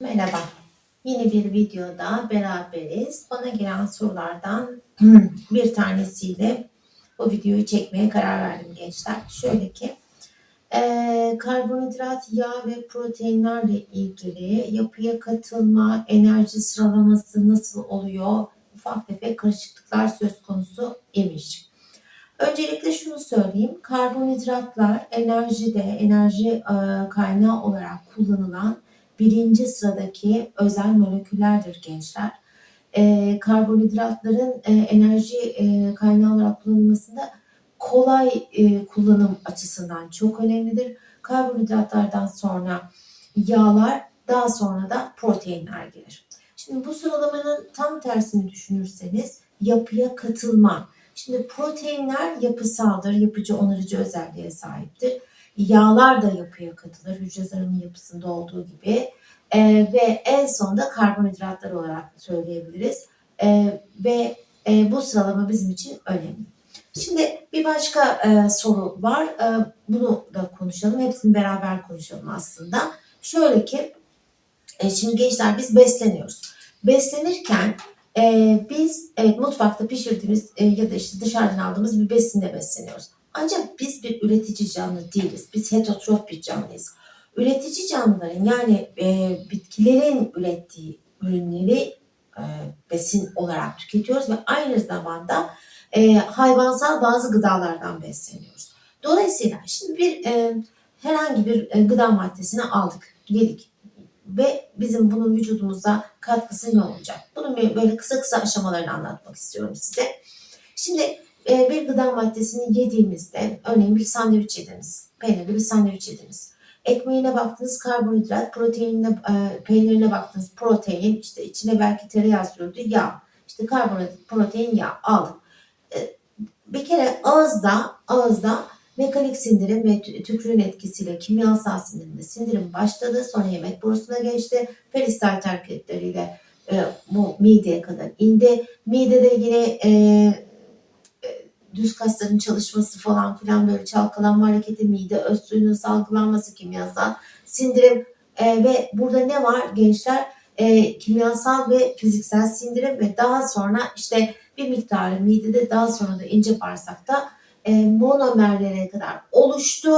Merhaba. Yeni bir videoda beraberiz. Bana gelen sorulardan bir tanesiyle bu videoyu çekmeye karar verdim gençler. Şöyle ki eee, karbonhidrat, yağ ve proteinlerle ilgili yapıya katılma, enerji sıralaması nasıl oluyor? Ufak tefek karışıklıklar söz konusu imiş. Öncelikle şunu söyleyeyim. Karbonhidratlar enerjide, enerji eee, kaynağı olarak kullanılan birinci sıradaki özel moleküllerdir gençler. Eee, karbonhidratların eee, enerji eee, kaynağı olarak kullanılmasında kolay eee, kullanım açısından çok önemlidir. Karbonhidratlardan sonra yağlar, daha sonra da proteinler gelir. Şimdi bu sıralamanın tam tersini düşünürseniz yapıya katılma. Şimdi proteinler yapısaldır, yapıcı onarıcı özelliğe sahiptir. Yağlar da yapıya katılır, hücre zarının yapısında olduğu gibi. Ee, ve en sonda karbonhidratlar olarak söyleyebiliriz. Ee, ve e, bu sıralama bizim için önemli. Şimdi bir başka e, soru var. E, bunu da konuşalım. Hepsini beraber konuşalım aslında. Şöyle ki, e, şimdi gençler biz besleniyoruz. Beslenirken e, biz evet mutfakta pişirdiğimiz e, ya da işte dışarıdan aldığımız bir besinle besleniyoruz. Ancak biz bir üretici canlı değiliz. Biz heterotrof bir canlıyız. Üretici canlıların yani e, bitkilerin ürettiği ürünleri e, besin olarak tüketiyoruz ve aynı zamanda e, hayvansal bazı gıdalardan besleniyoruz. Dolayısıyla şimdi bir e, herhangi bir e, gıda maddesini aldık, yedik ve bizim bunun vücudumuzda katkısı ne olacak? Bunun böyle kısa kısa aşamalarını anlatmak istiyorum size. Şimdi bir gıda maddesini yediğimizde, örneğin bir sandviç yediniz, peynirli bir sandviç yediniz. Ekmeğine baktınız karbonhidrat, proteinine, e, peynirine baktınız protein, işte içine belki tereyağı sürüldü, yağ. İşte karbonhidrat, protein, yağ aldık. E, bir kere ağızda, ağızda mekanik sindirim ve tü- tükrüğün etkisiyle kimyasal sindirimde sindirim başladı. Sonra yemek borusuna geçti. Peristaltik hareketleriyle e, bu mideye kadar indi. Midede yine e, düz kasların çalışması falan filan böyle çalkalanma hareketi, mide öz suyunun salgılanması, kimyasal sindirim E, ve burada ne var gençler? E, kimyasal ve fiziksel sindirim ve daha sonra işte bir miktarı midede daha sonra da ince bağırsakta e, monomerlere kadar oluştu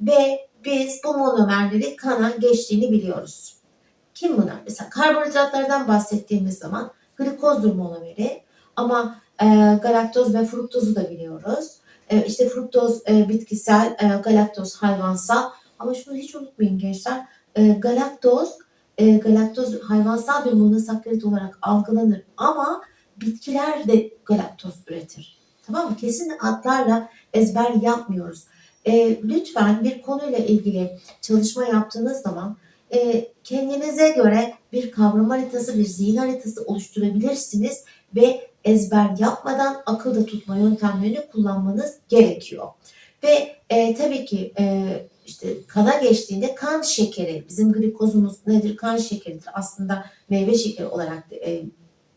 ve biz bu monomerleri kana geçtiğini biliyoruz. Kim bunlar? Mesela karbonhidratlardan bahsettiğimiz zaman glikozdur monomeri ama e, galaktoz ve fruktozu da biliyoruz. E, işte fruktoz e, bitkisel, e, galaktoz hayvansal ama şunu hiç unutmayın gençler. E, galaktoz e, galaktoz hayvansal bir monosakkarit olarak algılanır ama bitkiler de galaktoz üretir. Tamam mı? Kesin adlarla ezber yapmıyoruz. E, lütfen bir konuyla ilgili çalışma yaptığınız zaman e, kendinize göre bir kavram haritası, bir zihin haritası oluşturabilirsiniz ve ezber yapmadan akılda tutma yöntemlerini kullanmanız gerekiyor. Ve e, tabii ki e, işte kana geçtiğinde kan şekeri, bizim glikozumuz nedir? Kan şekeridir. Aslında meyve şekeri olarak e,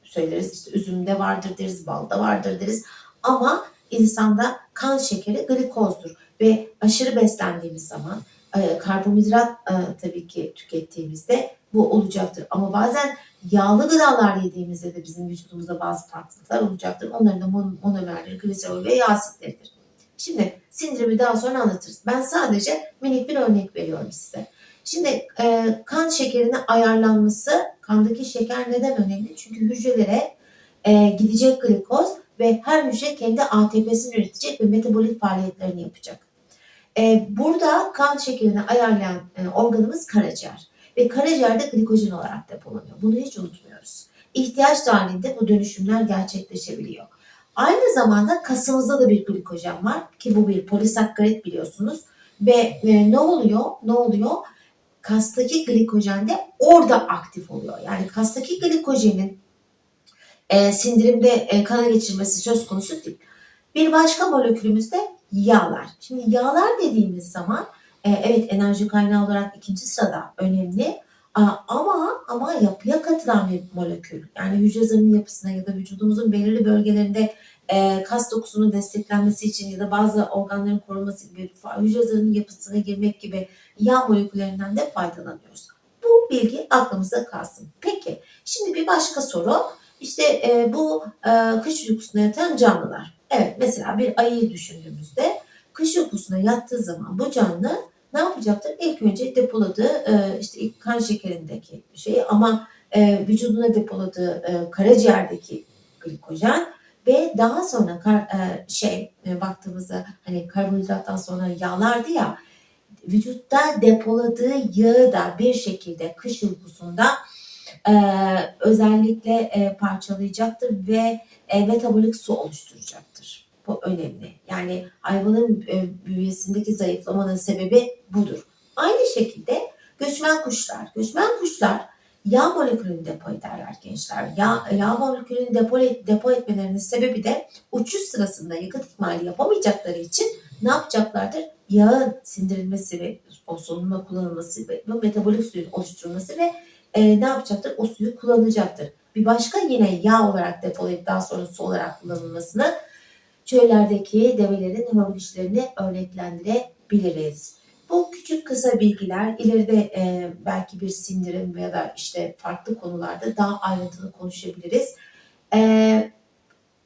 söyleriz. İşte üzümde vardır deriz, balda vardır deriz. Ama insanda kan şekeri glikozdur ve aşırı beslendiğimiz zaman e, karbonhidrat e, tabii ki tükettiğimizde bu olacaktır. Ama bazen yağlı gıdalar yediğimizde de bizim vücudumuzda bazı farklılıklar olacaktır. Onların da mon- monomerleri, gliserol ve yağ asitleridir. Şimdi sindirimi daha sonra anlatırız. Ben sadece minik bir örnek veriyorum size. Şimdi e, kan şekerinin ayarlanması, kandaki şeker neden önemli? Çünkü hücrelere e, gidecek glikoz ve her hücre kendi ATP'sini üretecek ve metabolik faaliyetlerini yapacak. E, burada kan şekerini ayarlayan e, organımız karaciğer ve karaciğerde glikojen olarak depolanıyor. Bunu hiç unutmuyoruz. İhtiyaç dahilinde bu dönüşümler gerçekleşebiliyor. Aynı zamanda kasımızda da bir glikojen var ki bu bir polisakkarit biliyorsunuz ve e, ne oluyor? Ne oluyor? Kastaki glikojen de orada aktif oluyor. Yani kastaki glikojenin e, sindirimde e, kana geçirmesi söz konusu değil. Bir başka molekülümüz de yağlar. Şimdi yağlar dediğimiz zaman e, evet enerji kaynağı olarak ikinci sırada önemli ama ama yapıya katılan bir molekül. Yani hücre zarının yapısına ya da vücudumuzun belirli bölgelerinde e, kas dokusunun desteklenmesi için ya da bazı organların korunması gibi hücre zarının yapısına girmek gibi yağ moleküllerinden de faydalanıyoruz. Bu bilgi aklımızda kalsın. Peki şimdi bir başka soru. İşte e, bu e, kış uykusuna yatan canlılar. Evet mesela bir ayıyı düşündüğümüzde kış uykusuna yattığı zaman bu canlı ne yapacaktır? İlk önce depoladığı e, işte ilk kan şekerindeki şeyi ama e, vücuduna depoladığı e, karaciğerdeki glikojen ve daha sonra kar, şey e, baktığımızda hani karbonhidrattan sonra yağlardı ya vücutta depoladığı yağı da bir şekilde kış uykusunda e, özellikle e, parçalayacaktır ve e, metabolik su oluşturacaktır. Bu önemli. Yani hayvanın e, bünyesindeki zayıflamanın sebebi budur. Aynı şekilde göçmen kuşlar. Göçmen kuşlar yağ molekülünü depo ederler gençler. Yağ, yağ molekülünü depo, depo etmelerinin sebebi de uçuş sırasında yakıt ikmali yapamayacakları için ne yapacaklardır? Yağın sindirilmesi ve o solunma kullanılması ve metabolik suyun oluşturulması ve e, ne yapacaktır? O suyu kullanacaktır. Bir başka yine yağ olarak depolayıp daha sonra su olarak kullanılmasını çöllerdeki develerin hörgüçlerini örneklendirebiliriz. Bu küçük kısa bilgiler ileride e, belki bir sindirim ya da işte farklı konularda daha ayrıntılı konuşabiliriz. E,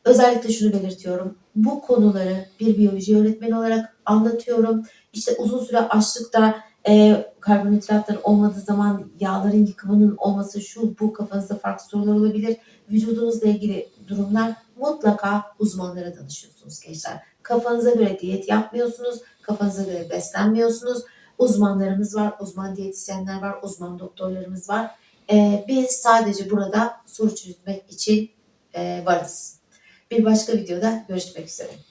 özellikle şunu belirtiyorum. Bu konuları bir biyoloji öğretmeni olarak anlatıyorum. İşte uzun süre açlıkta e, karbonhidratlar olmadığı zaman yağların yıkımının olması şu bu kafanızda farklı sorular olabilir. Vücudunuzla ilgili durumlar mutlaka uzmanlara danışıyorsunuz gençler. Kafanıza göre diyet yapmıyorsunuz, kafanıza göre beslenmiyorsunuz. Uzmanlarımız var, uzman diyetisyenler var, uzman doktorlarımız var. E, biz sadece burada soru çözmek için e, varız. Bir başka videoda görüşmek üzere.